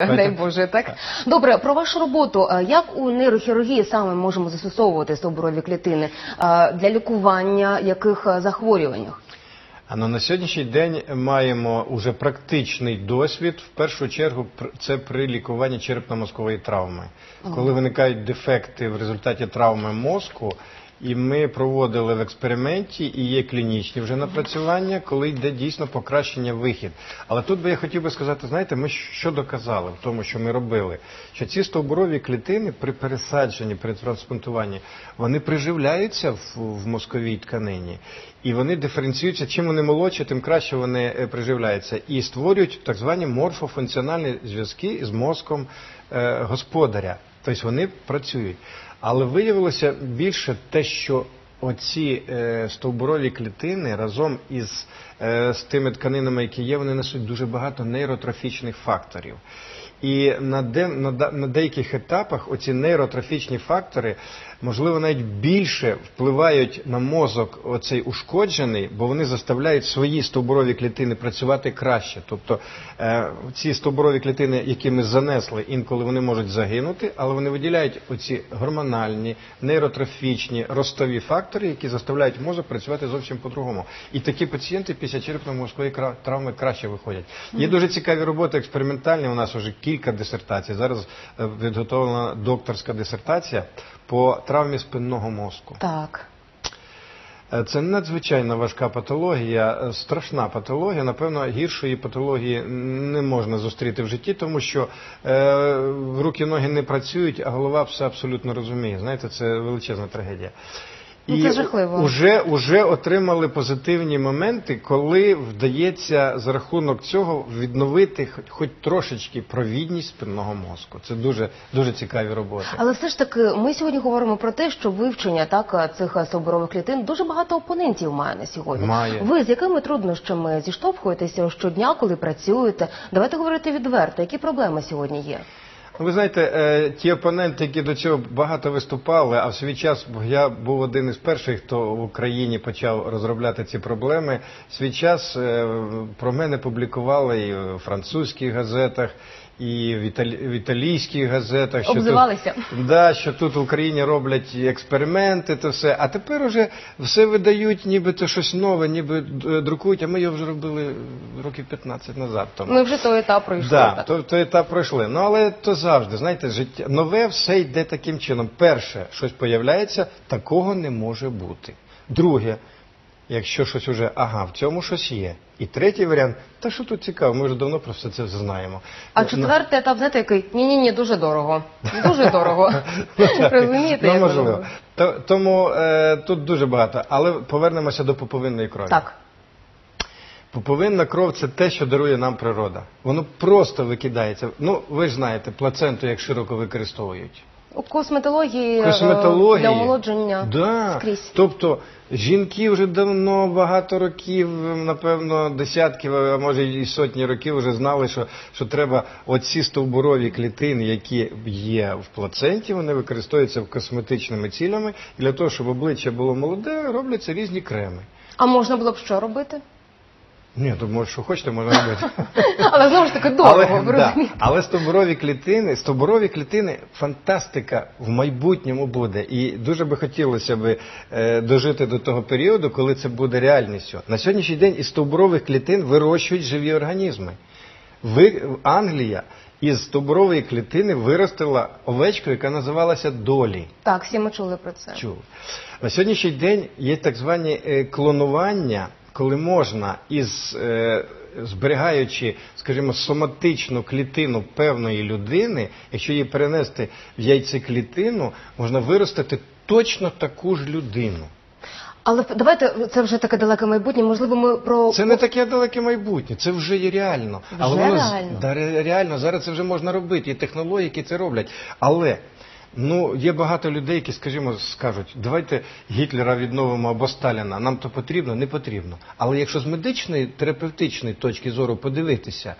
Дай Боже, так добре про вашу роботу. Як у нейрохірургії саме можемо застосовувати стовбурові клітини для лікування яких захворювань? А ну, на сьогоднішній день маємо уже практичний досвід. В першу чергу це при лікуванні черепно-мозкової травми, коли виникають дефекти в результаті травми мозку. І ми проводили в експерименті, і є клінічні вже напрацювання, коли йде дійсно покращення вихід. Але тут би я хотів би сказати, знаєте, ми що доказали в тому, що ми робили, що ці стовбурові клітини при пересадженні, при трансплантуванні, вони приживляються в, в мозковій тканині. І вони диференціюються. Чим вони молодші, тим краще вони е, приживляються і створюють так звані морфофункціональні зв'язки з мозком е, господаря. Тобто вони працюють. Але виявилося більше те, що оці е, стовбурові клітини разом із е, з тими тканинами, які є, вони несуть дуже багато нейротрофічних факторів. І на, де, на, на деяких етапах оці нейротрофічні фактори, можливо, навіть більше впливають на мозок оцей ушкоджений, бо вони заставляють свої стовбурові клітини працювати краще. Тобто е, ці стовбурові клітини, які ми занесли, інколи вони можуть загинути, але вони виділяють оці гормональні, нейротрофічні, ростові фактори, які заставляють мозок працювати зовсім по-другому. І такі пацієнти після черепно-мозкової травми краще виходять. Є дуже цікаві роботи експериментальні. У нас вже кілька дисертацій. Зараз е, підготовлена докторська дисертація по травмі спинного мозку. Так. Е, Це надзвичайно важка патологія, е, страшна патологія. Напевно, гіршої патології не можна зустріти в житті, тому що е, руки, ноги не працюють, а голова все абсолютно розуміє. Знаєте, це величезна трагедія. Ну, це жахливо. Уже, уже отримали позитивні моменти, коли вдається за рахунок цього відновити хоч, хоч трошечки провідність спинного мозку. Це дуже, дуже цікаві роботи. Але все ж таки, ми сьогодні говоримо про те, що вивчення так цих стовбурових клітин дуже багато опонентів має на сьогодні. Має. Ви з якими труднощами зіштовхуєтеся щодня, коли працюєте? Давайте говорити відверто, які проблеми сьогодні є? Ну, Ви знаєте, е, ті опоненти, які до цього багато виступали, а в свій час я був один із перших, хто в Україні почав розробляти ці проблеми. В свій час е, про мене публікували і в французьких газетах, і в, італі... в італійських газетах. що тут- Да, що тут в Україні роблять експерименти, то все. А тепер уже все видають, нібито щось нове, ніби е, друкують, а ми його вже робили років 15 назад. Тому. Ми вже той етап пройшли. Да, так. то, то етап пройшли. Ну але то завжди, знаєте, життя нове все йде таким чином. Перше, щось появляється, такого не може бути. Друге, якщо щось уже, ага, в цьому щось є. І третій варіант, та що тут цікаво, ми вже давно про все це знаємо. А Ну, четвертий етап, знаєте, який? Ні-ні, ні, дуже дорого. Дуже дорого. Розумієте? Ну, можливо. Тому е, тут дуже багато. Але повернемося до пуповинної крові. Так. Пуповинна кров це те, що дарує нам природа. Воно просто викидається. Ну, ви ж знаєте, плаценту як широко використовують. У косметології, е, Косметології. для омолодження да. скрізь. Тобто жінки вже давно, багато років, напевно, десятків, а може і сотні років вже знали, що, що треба оці стовбурові клітини, які є в плаценті, вони використовуються косметичними цілями. І для того, щоб обличчя було молоде, робляться різні креми. А можна було б що робити? Ні, то може, що хочете, можна робити. Але знову ж таки дорого, ви да, але стовбурові клітини, стовбурові клітини фантастика в майбутньому буде. І дуже би хотілося би е, дожити до того періоду, коли це буде реальністю. На сьогоднішній день із стовбурових клітин вирощують живі організми. Ви, Англія із стовбурової клітини виростила овечку, яка називалася Долі. Так, всі ми чули про це. Чув. На сьогоднішній день є так звані е, клонування, коли можна із е, зберігаючи, скажімо, соматичну клітину певної людини, якщо її перенести в яйцеклітину, можна виростити точно таку ж людину. Але давайте це вже таке далеке майбутнє. Можливо, ми про Це не таке далеке майбутнє, це вже є реально. Вже з- реально? Да, реально, зараз це вже можна робити, є технології, які це роблять. Але ну, є багато людей, які, скажімо, скажуть, давайте Гітлера відновимо або Сталіна. Нам то потрібно, не потрібно. Але якщо з медичної, терапевтичної точки зору подивитися,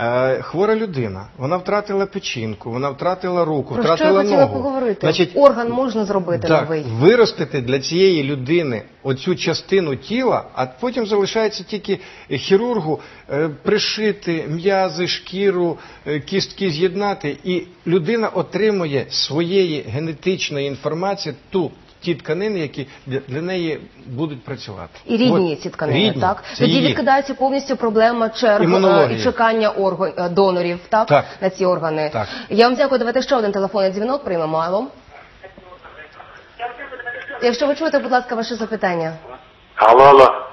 Е, хвора людина, вона втратила печінку, вона втратила руку, Про що я втратила хотіла ногу. поговорити? Значить, Орган можна зробити так, новий. виростити для цієї людини оцю частину тіла, а потім залишається тільки хірургу е, пришити м'язи, шкіру, е, кістки з'єднати, і людина отримує своєї генетичної інформації ту. Ті тканини, які для, для неї будуть працювати, І рідні От, ці тканини, рідні, так? Тоді її. відкидається повністю проблема черг е, і чекання орган, е, донорів, так? Так. На ці органи. Так. Я вам дякую. Давайте ще один телефонний дзвінок приймемо. Алло. Якщо ви чуєте, будь ласка, ваше запитання. Алло, алло.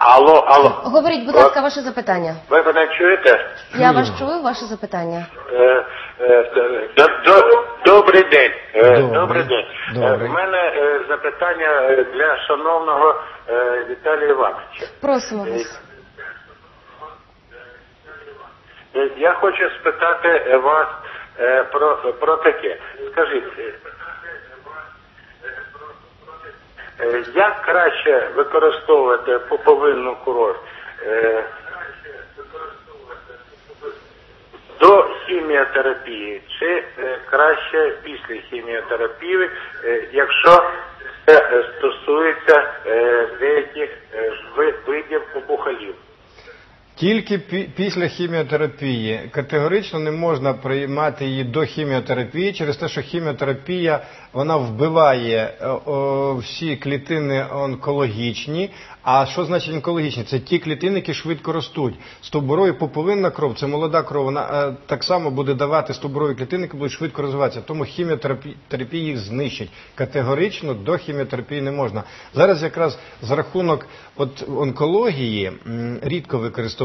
Алло, алло. Говоріть, будь ласка, ваше запитання. Ви мене чуєте? Я вас чую, ваше запитання. Е, е, до- до- Добрий день. Е, Добрий. Добрий день. Добрий. У мене е, запитання для шановного е, Віталія Івановича. Просимо вас. Е, Я хочу спитати е, вас е, про, про таке. Скажіть, е, е, як краще використовувати поповинну кров? Е, До хіміотерапії чи е, краще після хіміотерапії, е, якщо це е, стосується е, деяких е, ви- видів опухолів? Тільки після хіміотерапії категорично не можна приймати її до хіміотерапії через те, що хіміотерапія вона вбиває е, всі клітини онкологічні. А що значить онкологічні? Це ті клітини, які швидко ростуть. Стовбурові поповинна кров, це молода кров, вона е, так само буде давати стовбурові клітини, які будуть швидко розвиватися. Тому хіміотерапія їх знищить. Категорично до хіміотерапії не можна. Зараз якраз за рахунок от онкології рідко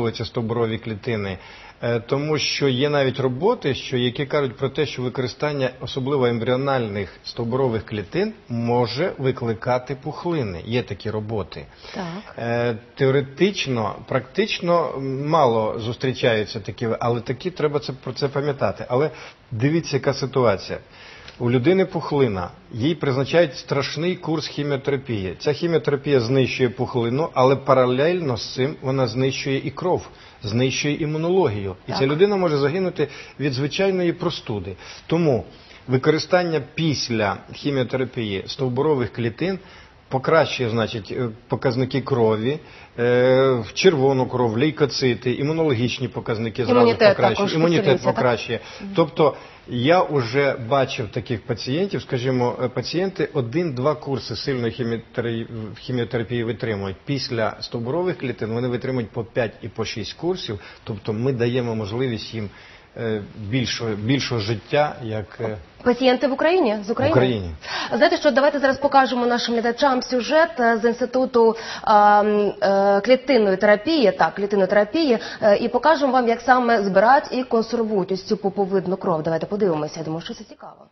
використовуються стовбурові клітини. Е, Тому що є навіть роботи, що які кажуть про те, що використання особливо ембріональних стовбурових клітин може викликати пухлини. Є такі роботи. Так. Е, Теоретично, практично мало зустрічаються такі, але такі треба це про це пам'ятати. Але дивіться, яка ситуація. У людини пухлина, їй призначають страшний курс хіміотерапії. Ця хіміотерапія знищує пухлину, але паралельно з цим вона знищує і кров, знищує імунологію. І Так. ця людина може загинути від звичайної простуди. Тому використання після хіміотерапії стовбурових клітин покращує, значить, е, показники крові, е, в червону кров, лейкоцити, імунологічні показники зразу Імунітет покращує, також імунітет посилюється, так? покращує. Тобто я вже бачив таких пацієнтів, скажімо, е, пацієнти один-два курси сильної хіміотерапії, хіміотерапії витримують. Після стовбурових клітин вони витримують по 5 і по 6 курсів. Тобто ми даємо можливість їм більшого, більшого життя, як е, Пацієнти в Україні з України? В Україні. Знаєте, що давайте зараз покажемо нашим глядачам сюжет е, з інституту е, м, е, клітинної терапії, так, клітинної терапії, е, і покажемо вам, як саме збирають і консервують ось цю поповидну кров. Давайте подивимося. Я думаю, що це цікаво.